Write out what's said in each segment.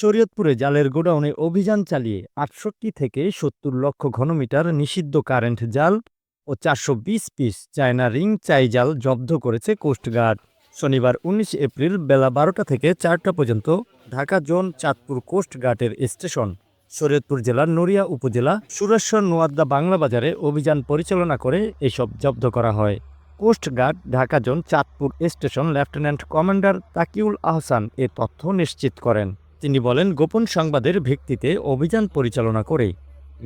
শরীয়তপুরে জালের গোডাউনে অভিযান চালিয়ে আটষট্টি থেকে সত্তর লক্ষ ঘনমিটার নিষিদ্ধ কারেন্ট জাল ও চারশো বিশ পিস চায়না রিং চাই জাল জব্দ করেছে কোস্টগার্ড। শনিবার উনিশ এপ্রিল বেলা বারোটা থেকে চারটা পর্যন্ত ঢাকা জোন চাঁদপুর কোস্টগার্ডের স্টেশন। শরীয়তপুর জেলার নড়িয়া উপজেলা সুরেশ্বর নোয়াদ্দা বাংলা বাজারে অভিযান পরিচালনা করে এসব জব্দ করা হয়। Coastguard, Dhaka zone, Chandpur station, lieutenant commander Takiul Ahsan এ তথ্য নিশ্চিত করেন। তিনি বলেন, গোপন সংবাদের ভিত্তিতে অভিযান পরিচালনা করে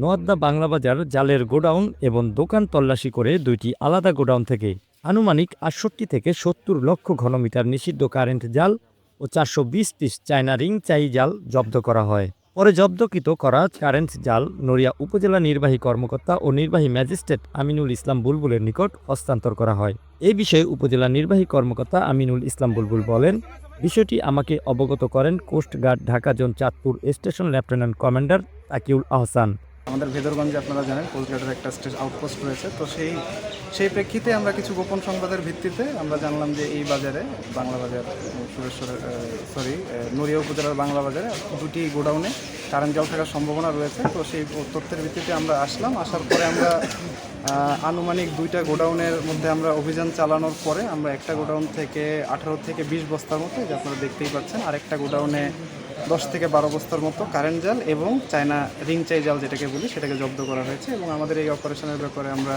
নোয়াদ্দা বাংলাবাজার জালের গোডাউন এবং দোকান তল্লাশি করে দুইটি আলাদা গোডাউন থেকে আনুমানিক আটষট্টি থেকে সত্তর লক্ষ ঘনমিটার নিষিদ্ধ কারেন্ট জাল ও চারশো বিশ পিস চায়না রিং চাই জাল জব্দ করা হয়। পরে জব্দকৃত করা কারেন্ট জাল নড়িয়া উপজেলা নির্বাহী কর্মকর্তা ও নির্বাহী ম্যাজিস্ট্রেট আমিনুল ইসলাম বুলবুলের নিকট হস্তান্তর করা হয়। এ বিষয়ে উপজেলা নির্বাহী কর্মকর্তা আমিনুল ইসলাম বুলবুল বলেন, বিষয়টি আমাকে অবগত করেন coastguard Dhaka zone Chandpur station lieutenant commander Takiul Ahsan. আমাদের ভেদরগঞ্জে আপনারা জানেন কোস্টগার্ডের একটা স্টেজ আউটপোস্ট রয়েছে। তো সেই সেই প্রেক্ষিতে আমরা কিছু গোপন সংবাদের ভিত্তিতে আমরা জানলাম যে এই বাজারে, বাংলা বাজার সুরেশ্বরের সরি নড়িয়া উপজেলার বাংলা বাজারে দুটি গোডাউনে কারেন্ট জল থাকার সম্ভাবনা রয়েছে। তো সেই তথ্যের ভিত্তিতে আমরা আসলাম। আসার পরে আমরা আনুমানিক দুইটা গোডাউনের মধ্যে আমরা অভিযান চালানোর পরে আমরা একটা গোডাউন থেকে আঠারো থেকে বিশ বস্তার মতো আপনারা দেখতেই পাচ্ছেন, আরেকটা গোডাউনে দশ থেকে বারো বস্তার মতো কারেন্ট জাল এবং চায়না রিং চাই জাল যেটাকে বলি, সেটাকে জব্দ করা হয়েছে এবং আমাদের এই অপারেশনের ব্যাপারে আমরা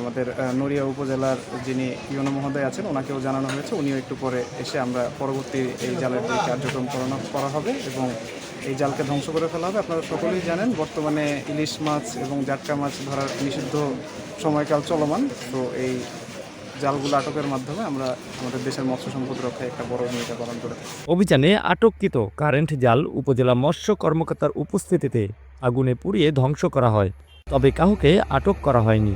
আমাদের নড়িয়া উপজেলার যিনি ইউনো মহোদয় আছেন, ওনাকেও জানানো হয়েছে। উনিও একটু পরে এসে আমরা পরবর্তী এই জালের যে কার্যক্রম করানো, করা হবে এবং এই জালকে ধ্বংস করে ফেলা হবে। আপনারা সকলেই জানেন, বর্তমানে ইলিশ মাছ এবং জাটকা মাছ ধরার নিষিদ্ধ সময়কাল চলমান। তো এই জালগুলো আটকের মাধ্যমে আমরা আমাদের দেশের মৎস্য সম্পদ রক্ষায় একটা বড় ভূমিকা পালন করে অভিযানে আটককৃত কারেন্ট জাল উপজেলা মৎস্য কর্মকর্তার উপস্থিতিতে আগুনে পুড়িয়ে ধ্বংস করা হয়, তবে কাউকে আটক করা হয়নি।